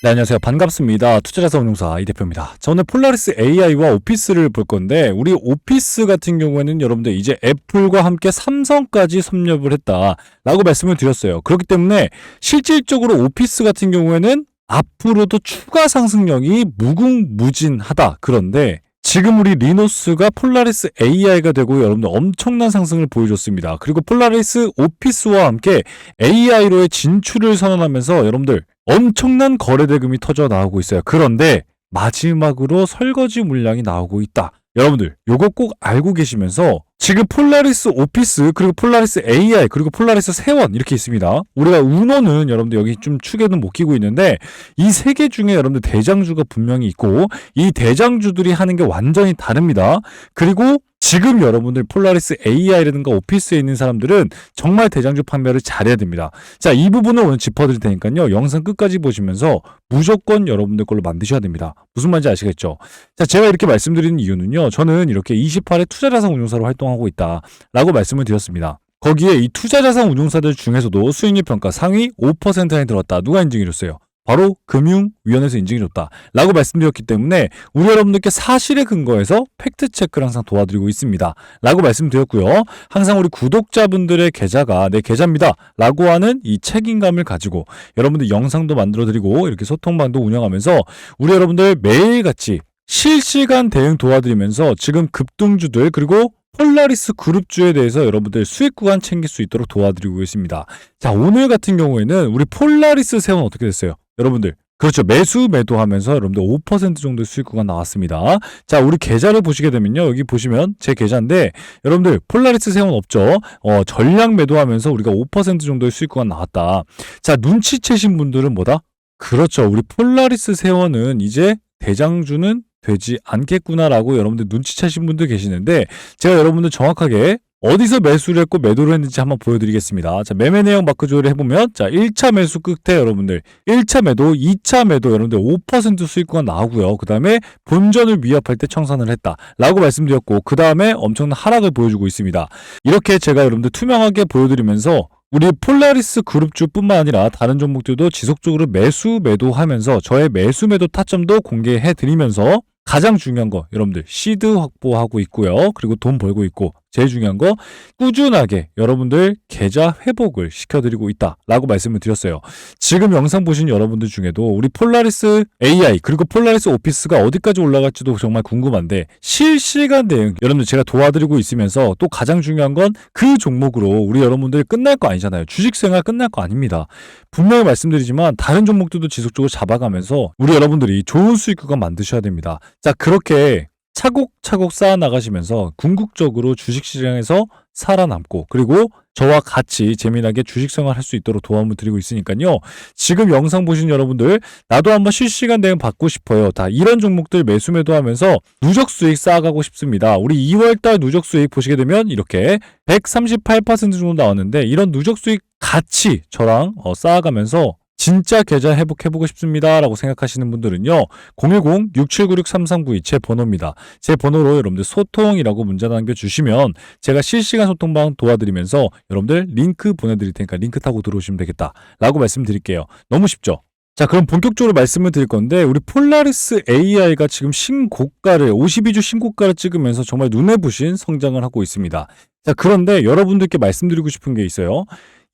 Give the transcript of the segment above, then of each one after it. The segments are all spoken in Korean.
네, 안녕하세요. 반갑습니다. 투자자산 운용사 이 대표입니다. 자, 오늘 폴라리스 AI와 오피스를 볼 건데, 우리 오피스 같은 경우에는 여러분들 이제 애플과 함께 삼성까지 섭렵을 했다라고 말씀을 드렸어요. 그렇기 때문에 실질적으로 오피스 같은 경우에는 앞으로도 추가 상승력이 무궁무진하다. 그런데 지금 우리 리노스가 폴라리스 AI가 되고 여러분들 엄청난 상승을 보여줬습니다. 그리고 폴라리스 오피스와 함께 AI로의 진출을 선언하면서 여러분들 엄청난 거래 대금이 터져 나오고 있어요. 그런데 마지막으로 설거지 물량이 나오고 있다. 여러분들 요거 꼭 알고 계시면서 지금 폴라리스 오피스 그리고 폴라리스 AI 그리고 폴라리스 세원 이렇게 있습니다. 우리가 우노는 여러분들 여기 좀 축에는 못 끼고 있는데 이 세 개 중에 여러분들 대장주가 분명히 있고 이 대장주들이 하는 게 완전히 다릅니다. 그리고 지금 여러분들 폴라리스 AI라든가 오피스에 있는 사람들은 정말 대장주 판매를 잘해야 됩니다. 자, 이 부분을 오늘 짚어드릴 테니까요. 영상 끝까지 보시면서 무조건 여러분들 걸로 만드셔야 됩니다. 무슨 말인지 아시겠죠? 자, 제가 이렇게 말씀드리는 이유는요. 저는 이렇게 28회 투자자산 운용사로 활동하고 있다 라고 말씀을 드렸습니다. 거기에 이 투자자산 운용사들 중에서도 수익률 평가 상위 5% 안에 들었다. 누가 인증해줬어요? 바로 금융위원회에서 인증해줬다. 라고 말씀드렸기 때문에 우리 여러분들께 사실에 근거해서 팩트체크를 항상 도와드리고 있습니다. 라고 말씀드렸고요. 항상 우리 구독자분들의 계좌가 내 계좌입니다. 라고 하는 이 책임감을 가지고 여러분들 영상도 만들어드리고 이렇게 소통방도 운영하면서 우리 여러분들 매일같이 실시간 대응 도와드리면서 지금 급등주들 그리고 폴라리스 그룹주에 대해서 여러분들 수익 구간 챙길 수 있도록 도와드리고 있습니다. 자, 오늘 같은 경우에는 우리 폴라리스 세원 어떻게 됐어요? 여러분들 그렇죠. 매수 매도하면서 여러분들 5% 정도 수익 구간 나왔습니다. 자, 우리 계좌를 보시게 되면요. 여기 보시면 제 계좌인데 여러분들 폴라리스 세원 없죠. 어, 전량 매도하면서 우리가 5% 정도의 수익 구간 나왔다. 자, 눈치채신 분들은 뭐다? 그렇죠. 우리 폴라리스 세원은 이제 대장주는 되지 않겠구나라고 여러분들 눈치채신 분들 계시는데 제가 여러분들 정확하게 어디서 매수를 했고 매도를 했는지 한번 보여드리겠습니다. 자, 매매 내용 마크 조회를 해보면, 자, 1차 매수 끝에 여러분들, 1차 매도, 2차 매도 여러분들 5% 수익구가 나오고요. 그 다음에 본전을 위협할 때 청산을 했다. 라고 말씀드렸고, 그 다음에 엄청난 하락을 보여주고 있습니다. 이렇게 제가 여러분들 투명하게 보여드리면서 우리 폴라리스 그룹주뿐만 아니라 다른 종목들도 지속적으로 매수 매도하면서 저의 매수 매도 타점도 공개해 드리면서 가장 중요한 거 여러분들 시드 확보하고 있고요. 그리고 돈 벌고 있고 제일 중요한 거 꾸준하게 여러분들 계좌 회복을 시켜드리고 있다라고 말씀을 드렸어요. 지금 영상 보신 여러분들 중에도 우리 폴라리스 AI 그리고 폴라리스 오피스가 어디까지 올라갈지도 정말 궁금한데 실시간 대응 여러분들 제가 도와드리고 있으면서 또 가장 중요한 건 그 종목으로 우리 여러분들 끝날 거 아니잖아요. 주식생활 끝날 거 아닙니다. 분명히 말씀드리지만 다른 종목들도 지속적으로 잡아가면서 우리 여러분들이 좋은 수익 구간 만드셔야 됩니다. 자 그렇게 차곡차곡 쌓아 나가시면서 궁극적으로 주식시장에서 살아남고 그리고 저와 같이 재미나게 주식 생활 할 수 있도록 도움을 드리고 있으니까요. 지금 영상 보신 여러분들 나도 한번 실시간 대응 받고 싶어요. 다 이런 종목들 매수 매도하면서 누적 수익 쌓아가고 싶습니다. 우리 2월달 누적 수익 보시게 되면 이렇게 138% 정도 나왔는데 이런 누적 수익 같이 저랑 어, 쌓아가면서 진짜 계좌 회복해보고 싶습니다. 라고 생각하시는 분들은요. 010-6796-3392 제 번호입니다. 제 번호로 여러분들 소통이라고 문자 남겨주시면 제가 실시간 소통방 도와드리면서 여러분들 링크 보내드릴 테니까 링크 타고 들어오시면 되겠다. 라고 말씀드릴게요. 너무 쉽죠? 자, 그럼 본격적으로 말씀을 드릴 건데, 우리 폴라리스 AI가 지금 신고가를, 52주 신고가를 찍으면서 정말 눈에 부신 성장을 하고 있습니다. 자, 그런데 여러분들께 말씀드리고 싶은 게 있어요.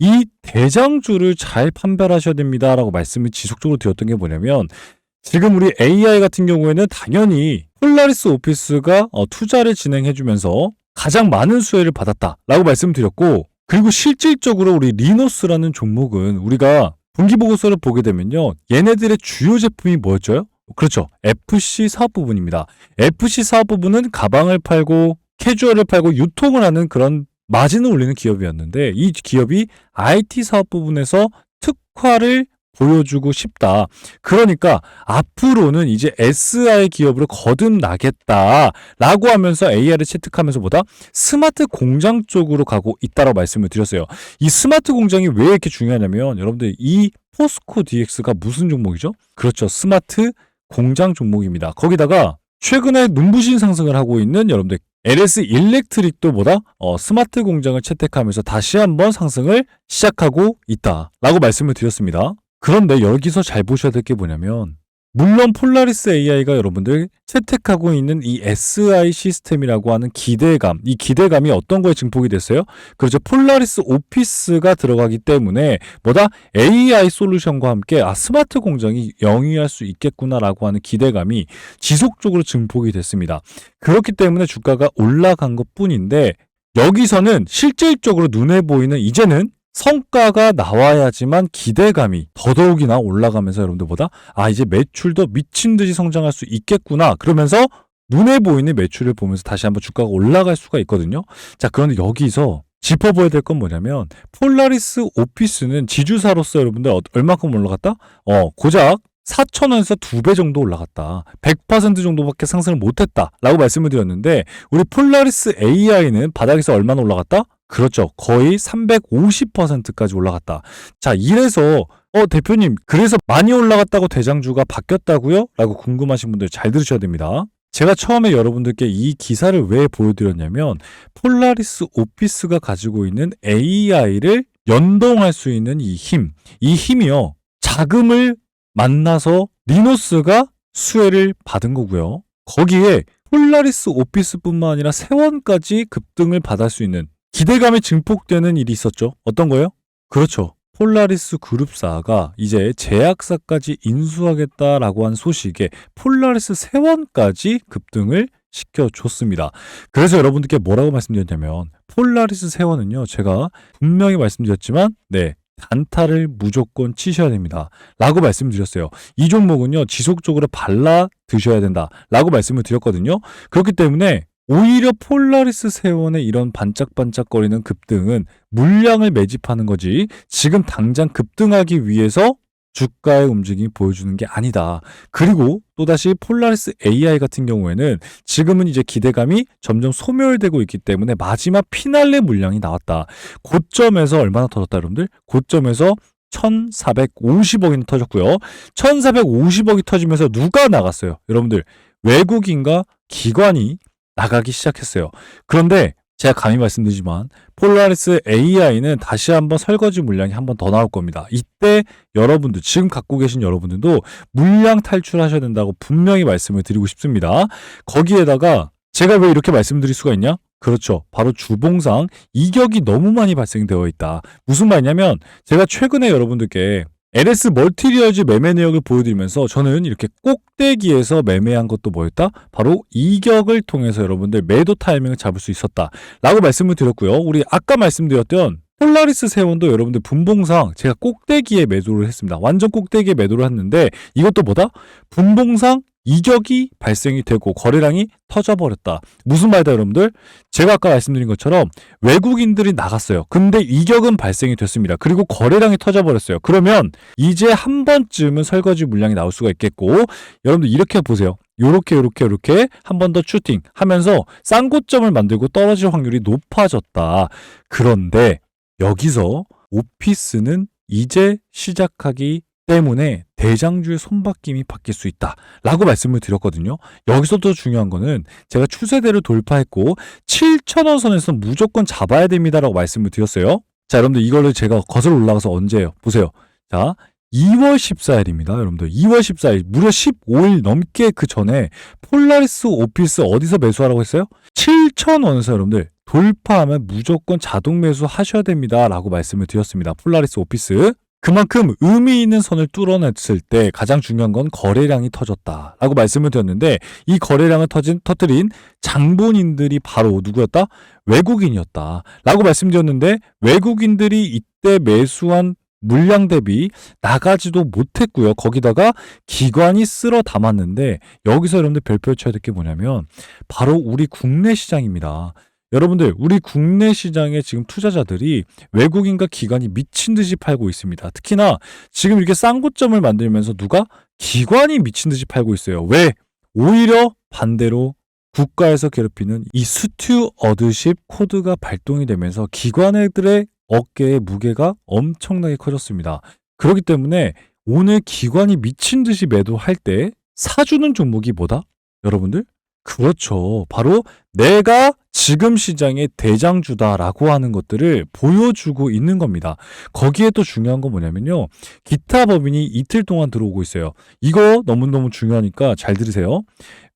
이 대장주를 잘 판별하셔야 됩니다라고 말씀을 지속적으로 드렸던 게 뭐냐면 지금 우리 AI 같은 경우에는 당연히 폴라리스 오피스가 어, 투자를 진행해주면서 가장 많은 수혜를 받았다라고 말씀드렸고 그리고 실질적으로 우리 리노스라는 종목은 우리가 분기 보고서를 보게 되면요 얘네들의 주요 제품이 뭐였죠? 그렇죠 FC 사업 부분입니다. FC 사업 부분은 가방을 팔고 캐주얼을 팔고 유통을 하는 그런 마진을 올리는 기업이었는데 이 기업이 IT 사업 부분에서 특화를 보여주고 싶다. 그러니까 앞으로는 이제 SI 기업으로 거듭나겠다라고 하면서 AI를 채택하면서 보다 스마트 공장 쪽으로 가고 있다라고 말씀을 드렸어요. 이 스마트 공장이 왜 이렇게 중요하냐면 여러분들 이 포스코 DX가 무슨 종목이죠? 그렇죠. 스마트 공장 종목입니다. 거기다가 최근에 눈부신 상승을 하고 있는 여러분들 LS 일렉트릭도 보다 어, 스마트 공장을 채택하면서 다시 한번 상승을 시작하고 있다 라고 말씀을 드렸습니다. 그런데 여기서 잘 보셔야 될 게 뭐냐면 물론 폴라리스 AI가 여러분들 채택하고 있는 이 SI 시스템이라고 하는 기대감, 이 기대감이 어떤 거에 증폭이 됐어요? 그렇죠. 폴라리스 오피스가 들어가기 때문에 뭐다? AI 솔루션과 함께 아 스마트 공장이 영위할 수 있겠구나라고 하는 기대감이 지속적으로 증폭이 됐습니다. 그렇기 때문에 주가가 올라간 것 뿐인데 여기서는 실질적으로 눈에 보이는 이제는 성과가 나와야지만 기대감이 더더욱이나 올라가면서 여러분들보다 아 이제 매출도 미친 듯이 성장할 수 있겠구나 그러면서 눈에 보이는 매출을 보면서 다시 한번 주가가 올라갈 수가 있거든요. 자 그런데 여기서 짚어봐야 될 건 뭐냐면 폴라리스 오피스는 지주사로서 여러분들 어- 얼마큼 올라갔다? 어 고작 4천원에서 두 배 정도 올라갔다. 100% 정도밖에 상승을 못했다. 라고 말씀을 드렸는데, 우리 폴라리스 AI는 바닥에서 얼마나 올라갔다? 그렇죠. 거의 350%까지 올라갔다. 자, 이래서, 어, 대표님, 그래서 많이 올라갔다고 대장주가 바뀌었다고요? 라고 궁금하신 분들 잘 들으셔야 됩니다. 제가 처음에 여러분들께 이 기사를 왜 보여드렸냐면, 폴라리스 오피스가 가지고 있는 AI를 연동할 수 있는 이 힘, 이 힘이요. 자금을 만나서 리노스가 수혜를 받은 거고요. 거기에 폴라리스 오피스뿐만 아니라 세원까지 급등을 받을 수 있는 기대감이 증폭되는 일이 있었죠. 어떤 거예요? 그렇죠. 폴라리스 그룹사가 이제 제약사까지 인수하겠다라고 한 소식에 폴라리스 세원까지 급등을 시켜줬습니다. 그래서 여러분들께 뭐라고 말씀드렸냐면 폴라리스 세원은요 제가 분명히 말씀드렸지만 네 단타를 무조건 치셔야 됩니다. 라고 말씀드렸어요. 이 종목은요, 지속적으로 발라 드셔야 된다. 라고 말씀을 드렸거든요. 그렇기 때문에 오히려 폴라리스 세원의 이런 반짝반짝거리는 급등은 물량을 매집하는 거지, 지금 당장 급등하기 위해서 주가의 움직임이 보여주는 게 아니다. 그리고 또다시 폴라리스 AI 같은 경우에는 지금은 이제 기대감이 점점 소멸되고 있기 때문에 마지막 피날레 물량이 나왔다. 고점에서 얼마나 터졌다, 여러분들? 고점에서 1,450억이나 터졌고요. 1,450억이 터지면서 누가 나갔어요? 여러분들, 외국인과 기관이 나가기 시작했어요. 그런데 제가 감히 말씀드리지만 폴라리스 AI는 다시 한번 설거지 물량이 한번 더 나올 겁니다. 이때 여러분들 지금 갖고 계신 여러분들도 물량 탈출하셔야 된다고 분명히 말씀을 드리고 싶습니다. 거기에다가 제가 왜 이렇게 말씀드릴 수가 있냐? 그렇죠. 바로 주봉상 이격이 너무 많이 발생되어 있다. 무슨 말이냐면 제가 최근에 여러분들께 LS 멀티리얼즈 매매 내역을 보여드리면서 저는 이렇게 꼭대기에서 매매한 것도 뭐였다? 바로 이격을 통해서 여러분들 매도 타이밍을 잡을 수 있었다. 라고 말씀을 드렸고요. 우리 아까 말씀드렸던 폴라리스 세원도 여러분들 분봉상 제가 꼭대기에 매도를 했습니다. 완전 꼭대기에 매도를 했는데 이것도 뭐다? 분봉상 이격이 발생이 되고 거래량이 터져버렸다. 무슨 말이다 여러분들? 제가 아까 말씀드린 것처럼 외국인들이 나갔어요. 근데 이격은 발생이 됐습니다. 그리고 거래량이 터져버렸어요. 그러면 이제 한 번쯤은 설거지 물량이 나올 수가 있겠고 여러분들 이렇게 보세요. 요렇게 요렇게 요렇게 한 번 더 슈팅 하면서 쌍고점을 만들고 떨어질 확률이 높아졌다. 그런데 여기서 오피스는 이제 시작하기 때문에 대장주의 손바뀜이 바뀔 수 있다. 라고 말씀을 드렸거든요. 여기서 더 중요한 거는 제가 추세대를 돌파했고 7천원 선에서 무조건 잡아야 됩니다. 라고 말씀을 드렸어요. 자, 여러분들 이거를 제가 거슬러 올라가서 언제예요? 보세요. 자, 2월 14일입니다. 여러분들 2월 14일 무려 15일 넘게 그 전에 폴라리스 오피스 어디서 매수하라고 했어요? 7,000원에서 여러분들 돌파하면 무조건 자동 매수 하셔야 됩니다. 라고 말씀을 드렸습니다. 폴라리스 오피스. 그만큼 의미 있는 선을 뚫어냈을 때 가장 중요한 건 거래량이 터졌다. 라고 말씀을 드렸는데 이 거래량을 터진, 터뜨린 장본인들이 바로 누구였다? 외국인이었다. 라고 말씀드렸는데 외국인들이 이때 매수한 물량 대비 나가지도 못했고요. 거기다가 기관이 쓸어 담았는데 여기서 여러분들 별표 쳐야 될 게 뭐냐면 바로 우리 국내 시장입니다. 여러분들 우리 국내 시장에 지금 투자자들이 외국인과 기관이 미친 듯이 팔고 있습니다. 특히나 지금 이렇게 쌍고점을 만들면서 누가 기관이 미친 듯이 팔고 있어요. 왜? 오히려 반대로 국가에서 괴롭히는 이 스튜 어드십 코드가 발동이 되면서 기관들의 어깨의 무게가 엄청나게 커졌습니다. 그렇기 때문에 오늘 기관이 미친 듯이 매도할 때 사주는 종목이 뭐다? 여러분들 그렇죠. 바로 내가 지금 시장의 대장주다라고 하는 것들을 보여주고 있는 겁니다. 거기에 또 중요한 건 뭐냐면요. 기타 법인이 이틀 동안 들어오고 있어요. 이거 너무너무 중요하니까 잘 들으세요.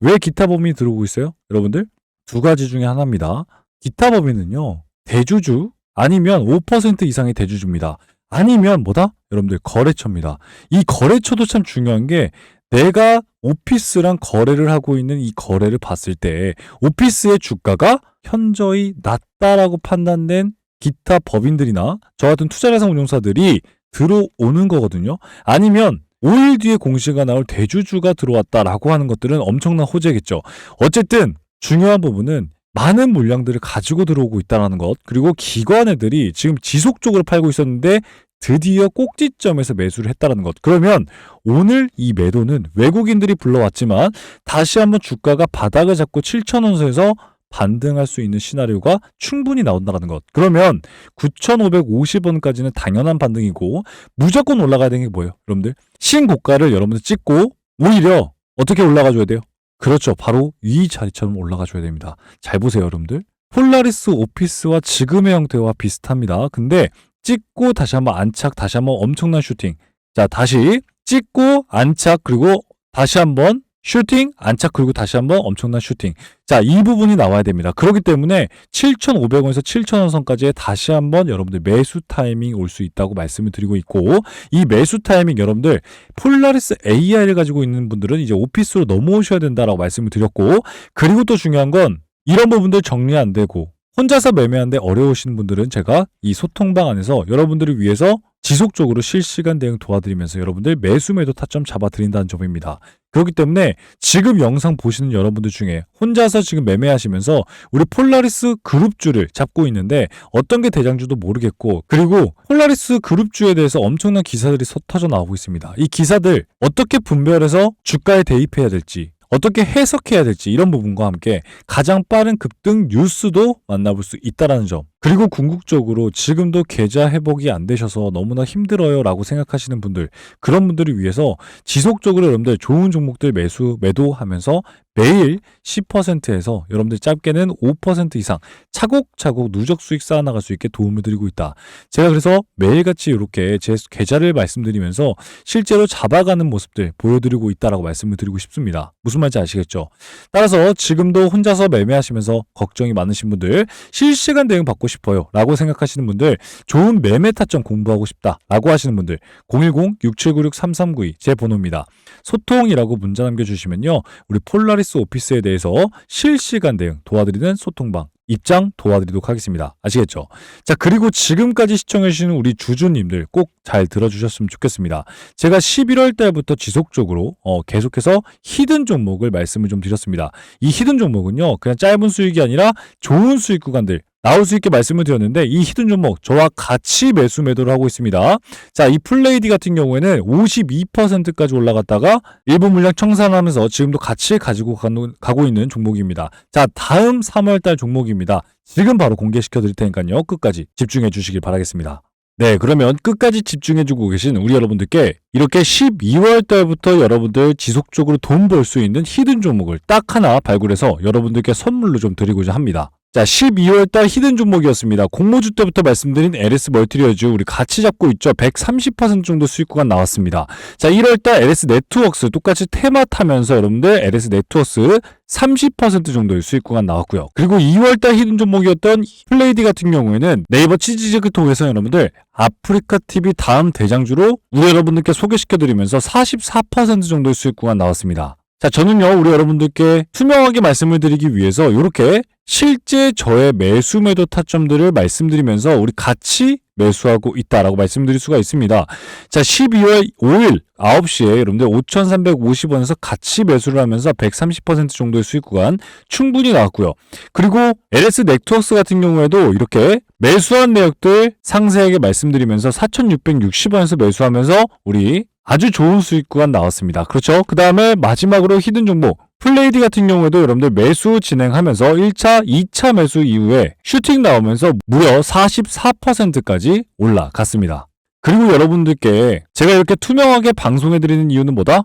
왜 기타 법인이 들어오고 있어요? 여러분들? 두 가지 중에 하나입니다. 기타 법인은요. 대주주 아니면 5% 이상의 대주주입니다. 아니면 뭐다? 여러분들 거래처입니다. 이 거래처도 참 중요한 게 내가 오피스랑 거래를 하고 있는 이 거래를 봤을 때 오피스의 주가가 현저히 낮다라고 판단된 기타 법인들이나 저 같은 투자자산 운용사들이 들어오는 거거든요. 아니면 5일 뒤에 공시가 나올 대주주가 들어왔다라고 하는 것들은 엄청난 호재겠죠. 어쨌든 중요한 부분은 많은 물량들을 가지고 들어오고 있다는 것 그리고 기관 애들이 지금 지속적으로 팔고 있었는데 드디어 꼭지점에서 매수를 했다는 것. 그러면 오늘 이 매도는 외국인들이 불러왔지만 다시 한번 주가가 바닥을 잡고 7,000원 선에서 반등할 수 있는 시나리오가 충분히 나온다는 것. 그러면 9,550원까지는 당연한 반등이고 무조건 올라가야 되는 게 뭐예요? 여러분들 신고가를 여러분들 찍고 오히려 어떻게 올라가 줘야 돼요? 그렇죠. 바로 이 자리처럼 올라가 줘야 됩니다. 잘 보세요, 여러분들. 폴라리스 오피스와 지금의 형태와 비슷합니다. 근데 찍고 다시 한번 안착, 다시 한번 엄청난 슈팅. 자, 다시 찍고 안착 그리고 다시 한번 슈팅, 안착 그리고 다시 한번 엄청난 슈팅. 자, 이 부분이 나와야 됩니다. 그렇기 때문에 7,500원에서 7,000원 선까지의 다시 한번 여러분들 매수 타이밍 올 수 있다고 말씀을 드리고 있고 이 매수 타이밍 여러분들 폴라리스 AI를 가지고 있는 분들은 이제 오피스로 넘어오셔야 된다라고 말씀을 드렸고 그리고 또 중요한 건 이런 부분들 정리 안 되고 혼자서 매매하는데 어려우신 분들은 제가 이 소통방 안에서 여러분들을 위해서 지속적으로 실시간 대응 도와드리면서 여러분들 매수 매도 타점 잡아드린다는 점입니다. 그렇기 때문에 지금 영상 보시는 여러분들 중에 혼자서 지금 매매하시면서 우리 폴라리스 그룹주를 잡고 있는데 어떤 게 대장주도 모르겠고 그리고 폴라리스 그룹주에 대해서 엄청난 기사들이 쏟아져 나오고 있습니다. 이 기사들 어떻게 분별해서 주가에 대입해야 될지 어떻게 해석해야 될지 이런 부분과 함께 가장 빠른 급등 뉴스도 만나볼 수 있다라는 점. 그리고 궁극적으로 지금도 계좌 회복이 안 되셔서 너무나 힘들어요 라고 생각하시는 분들, 그런 분들을 위해서 지속적으로 여러분들 좋은 종목들 매수, 매도하면서 매일 10%에서 여러분들 짧게는 5% 이상 차곡차곡 누적 수익 쌓아나갈 수 있게 도움을 드리고 있다. 제가 그래서 매일같이 이렇게 제 계좌를 말씀드리면서 실제로 잡아가는 모습들 보여드리고 있다라고 말씀을 드리고 싶습니다. 무슨 말인지 아시겠죠? 따라서 지금도 혼자서 매매하시면서 걱정이 많으신 분들 실시간 대응 받고 싶 어요 라고 생각하시는 분들 좋은 매매 타점 공부하고 싶다 라고 하시는 분들 010-6796-3392 제 번호입니다. 소통이라고 문자 남겨주시면요. 우리 폴라리스 오피스에 대해서 실시간 대응 도와드리는 소통방 입장 도와드리도록 하겠습니다. 아시겠죠? 자, 그리고 지금까지 시청해주시는 우리 주주님들 꼭 잘 들어주셨으면 좋겠습니다. 제가 11월 달부터 지속적으로 어, 계속해서 히든 종목을 말씀을 좀 드렸습니다. 이 히든 종목은요, 그냥 짧은 수익이 아니라 좋은 수익 구간들, 나올 수 있게 말씀을 드렸는데 이 히든 종목 저와 같이 매수 매도를 하고 있습니다. 자, 이 플레이디 같은 경우에는 52%까지 올라갔다가 일부 물량 청산하면서 지금도 같이 가지고 가고 있는 종목입니다. 자, 다음 3월 달 종목입니다. 지금 바로 공개시켜 드릴 테니까요. 끝까지 집중해 주시길 바라겠습니다. 네, 그러면 끝까지 집중해주고 계신 우리 여러분들께 이렇게 12월 달부터 여러분들 지속적으로 돈 벌 수 있는 히든 종목을 딱 하나 발굴해서 여러분들께 선물로 좀 드리고자 합니다. 자, 12월 달 히든 종목이었습니다. 공모주 때부터 말씀드린 LS 멀티리어즈 우리 같이 잡고 있죠. 130% 정도 수익 구간 나왔습니다. 자, 1월 달 LS 네트워크스 똑같이 테마 타면서 여러분들 LS 네트워크스 30% 정도의 수익 구간 나왔고요. 그리고 2월 달 히든 종목이었던 플레이디 같은 경우에는 네이버 치즈직을 통해서 여러분들 아프리카 TV 다음 대장주로 우리 여러분들께 소개시켜드리면서 44% 정도의 수익 구간 나왔습니다. 자, 저는요, 우리 여러분들께 투명하게 말씀을 드리기 위해서 이렇게 실제 저의 매수 매도 타점들을 말씀드리면서 우리 같이 매수하고 있다라고 말씀드릴 수가 있습니다. 자, 12월 5일 9시에 여러분들 5,350원에서 같이 매수를 하면서 130% 정도의 수익 구간 충분히 나왔고요. 그리고 LS 네트워크스 같은 경우에도 이렇게 매수한 내역들 상세하게 말씀드리면서 4,660원에서 매수하면서 우리 아주 좋은 수익 구간 나왔습니다. 그렇죠? 그 다음에 마지막으로 히든 종목 플레이디 같은 경우에도 여러분들 매수 진행하면서 1차, 2차 매수 이후에 슈팅 나오면서 무려 44%까지 올라갔습니다. 그리고 여러분들께 제가 이렇게 투명하게 방송해드리는 이유는 뭐다?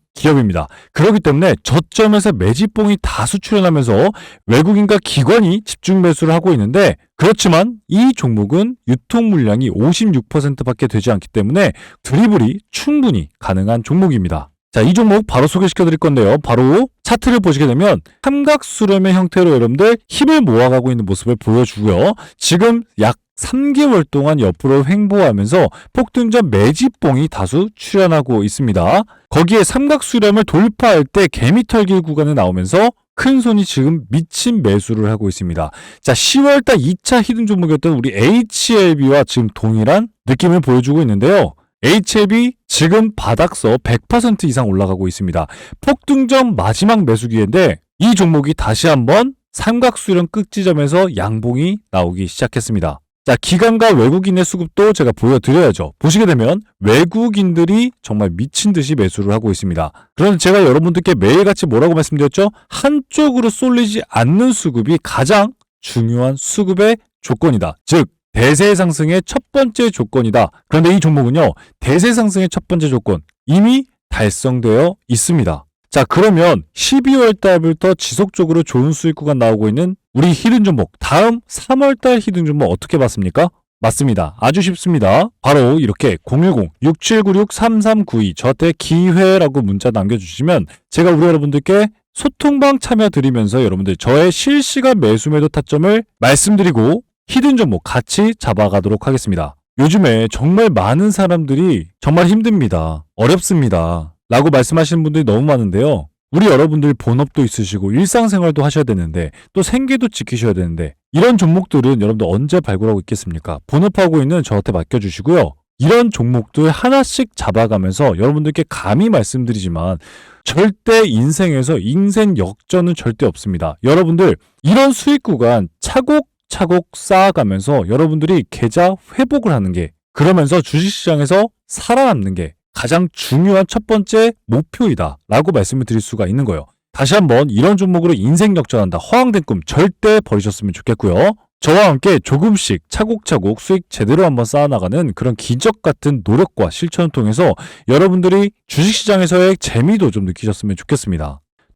기업입니다. 그렇기 때문에 저점에서 매집봉이 다수 출현하면서 외국인과 기관이 집중 매수를 하고 있는데 그렇지만 이 종목은 유통 물량이 56%밖에 되지 않기 때문에 드리블이 충분히 가능한 종목입니다. 자, 이 종목 바로 소개시켜 드릴 건데요. 바로 차트를 보시게 되면 삼각수렴의 형태로 여러분들 힘을 모아가고 있는 모습을 보여주고요. 지금 약 3개월 동안 옆으로 횡보하면서 폭등전 매집봉이 다수 출현하고 있습니다. 거기에 삼각수렴을 돌파할 때 개미털기 구간에 나오면서 큰 손이 지금 미친 매수를 하고 있습니다. 자, 10월달 2차 히든 종목이었던 우리 HLB와 지금 동일한 느낌을 보여주고 있는데요. HLB 지금 바닥서 100% 이상 올라가고 있습니다. 폭등전 마지막 매수 기회인데 이 종목이 다시 한번 삼각수렴 끝지점에서 양봉이 나오기 시작했습니다. 자, 기관과 외국인의 수급도 제가 보여드려야죠. 보시게 되면 외국인들이 정말 미친 듯이 매수를 하고 있습니다. 그런데 제가 여러분들께 매일같이 뭐라고 말씀드렸죠? 한쪽으로 쏠리지 않는 수급이 가장 중요한 수급의 조건이다. 즉, 대세 상승의 첫 번째 조건이다. 그런데 이 종목은요, 대세 상승의 첫 번째 조건 이미 달성되어 있습니다. 자, 그러면 12월 달부터 지속적으로 좋은 수익 구간 나오고 있는 우리 히든 종목, 다음 3월 달 히든 종목 어떻게 봤습니까? 맞습니다. 아주 쉽습니다. 바로 이렇게 010-6796-3392 저한테 기회라고 문자 남겨주시면 제가 우리 여러분들께 소통방 참여 드리면서 여러분들 저의 실시간 매수 매도 타점을 말씀드리고 히든 종목 같이 잡아가도록 하겠습니다. 요즘에 정말 많은 사람들이 정말 힘듭니다. 어렵습니다. 라고 말씀하시는 분들이 너무 많은데요. 우리 여러분들 본업도 있으시고 일상생활도 하셔야 되는데 또 생계도 지키셔야 되는데 이런 종목들은 여러분들 언제 발굴하고 있겠습니까? 본업하고 있는 저한테 맡겨주시고요. 이런 종목들 하나씩 잡아가면서 여러분들께 감히 말씀드리지만 절대 인생에서 인생 역전은 절대 없습니다. 여러분들 이런 수익 구간 차곡차곡 쌓아가면서 여러분들이 계좌 회복을 하는 게 그러면서 주식시장에서 살아남는 게 가장 중요한 첫 번째 목표이다 라고 말씀을 드릴 수가 있는 거예요. 다시 한번 이런 종목으로 인생 역전한다 허황된 꿈 절대 버리셨으면 좋겠고요. 저와 함께 조금씩 차곡차곡 수익 제대로 한번 쌓아나가는 그런 기적 같은 노력과 실천을 통해서 여러분들이 주식시장에서의 재미도 좀 느끼셨으면 좋겠습니다.